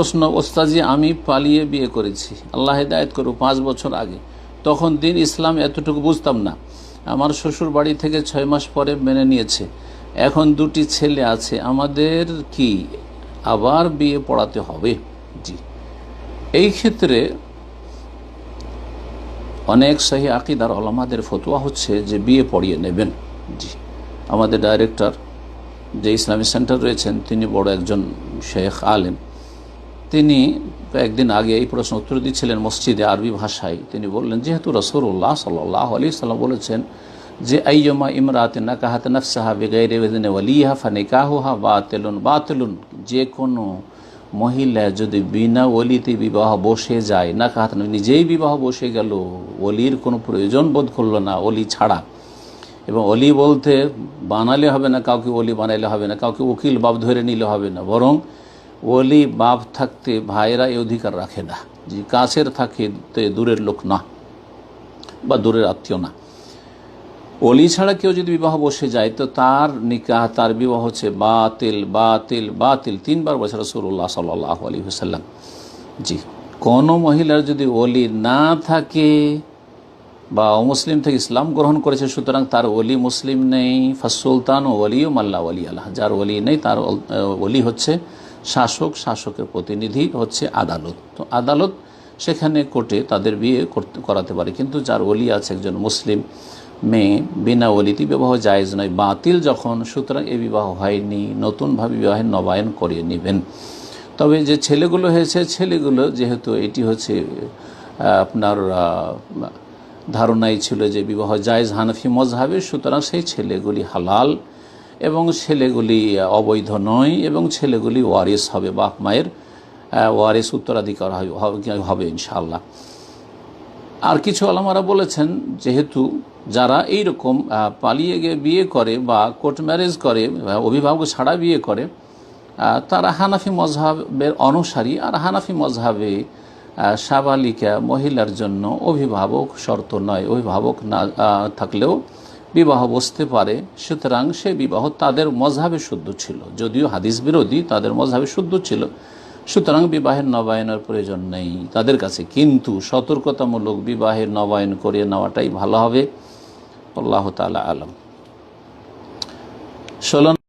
প্রশ্ন ওস্তাজি আমি পালিয়ে বিয়ে করেছি। আল্লাহ হেদায়ত করু পাঁচ বছর আগে। তখন দিন ইসলাম এতটুকু বুঝতাম না। আমার শ্বশুর বাড়ি থেকে ছয় মাস পরে মেনে নিয়েছে। এখন দুটি ছেলে আছে। আমাদের কি আবার বিয়ে পড়াতে হবে? জি। এই ক্ষেত্রে অনেক সহি আকিদার আলমাদের ফতোয়া হচ্ছে যে বিয়ে পড়িয়ে নেবেন। জি। আমাদের ডাইরেক্টর যে ইসলামী সেন্টার রয়েছেন, তিনি বড় একজন শেখ আলেম। তিনি একদিন আগে এই প্রশ্ন উত্তর দিচ্ছিলেন মসজিদে আরবি ভাষায়। তিনি বললেন, যেহেতু রসুল্লাহ সাল্লাহ আলী সাল্লাম বলেছেন যে, আইয়মা ইমরাতে নাকাহাত নফসাহা বেগাইরে ওয়ালিহা ফানিকাহুহা বাতেলুন বাতেলুন। যে কোনো মহিলা যদি বিনা ওলিতে বিবাহ বসে যায় না, নিজেই বিবাহ বসে গেল অলির কোনো প্রয়োজন বোধ করল না অলি ছাড়া। এবং অলি বলতে বানালে হবে না, কাউকে অলি বানাইলে হবে না, কাউকে উকিল বাপ ধরে নিলে হবে না। বরং অলি বাপ থাকতে ভাইরা এই অধিকার রাখে না। যে কাছের থাকে দূরের লোক না, বা দূরের আত্মীয় না। অলি ছাড়া কেউ যদি বিবাহ বসে যায়, তো তার নিকাহ, তার বিবাহ হচ্ছে বাতিল বাতিল বাতিল। তিনবার বছর রসুল্লাহ সাল্লাহ আলী হুসাল্লাম জি, কোনো মহিলার যদি অলি না থাকে, বা অমুসলিম থেকে ইসলাম গ্রহণ করেছে, সুতরাং তার অলি মুসলিম নেই। ফাসুলতান ও অলি ও মাল্লা অলি আল্লাহ যার অলি নেই, তার অলি হচ্ছে শাসক, শাসকের প্রতিনিধি হচ্ছে আদালত। তো আদালত সেখানে কোর্টে তাদের বিয়ে করতে, করাতে পারে। কিন্তু যার অলি আছে একজন মুসলিম মেয়ে, বিনা অলিতি বিবাহ জায়েজ নয়, বাতিল যখন, সুতরাং এ বিবাহ হয়নি, নতুনভাবে বিবাহের নবায়ন করিয়ে নেবেন। তবে যে ছেলেগুলো হয়েছে, ছেলেগুলো যেহেতু এটি হচ্ছে আপনার ধারণাই ছিল যে বিবাহ জায়েজ হানফি মজহাবে সুতরাং সেই ছেলেগুলি হালাল। এবং ছেলেগুলি অবৈধ নয় এবং ছেলেগুলি ওয়ারিস হবে, বাপ মায়ের ওয়ারিস উত্তরাধিকার হবে ইনশাআল্লাহ। আর কিছু আলামারা বলেছেন, যেহেতু যারা এই রকম পালিয়ে গিয়ে বিয়ে করে বা কোর্ট ম্যারেজ করে অভিভাবক ছাড়া বিয়ে করে তারা হানাফি মজহাবের অনুসারী, আর হানাফি মজহাবে সাবালিকা মহিলার জন্য অভিভাবক শর্ত নয়। অভিভাবক না থাকলেও বিবাহ বসতে পারে, সুতরাং সে বিবাহ তাদের মজহাবে শুদ্ধ ছিল। যদিও হাদিস বিরোধী, তাদের মজাবে শুদ্ধ ছিল। সুতরাং বিবাহের নবায়নের প্রয়োজন নেই তাদের কাছে। কিন্তু সতর্কতামূলক বিবাহের নবায়ন করে নেওয়াটাই ভালো হবে। আল্লাহ তালা আলম। ষোলো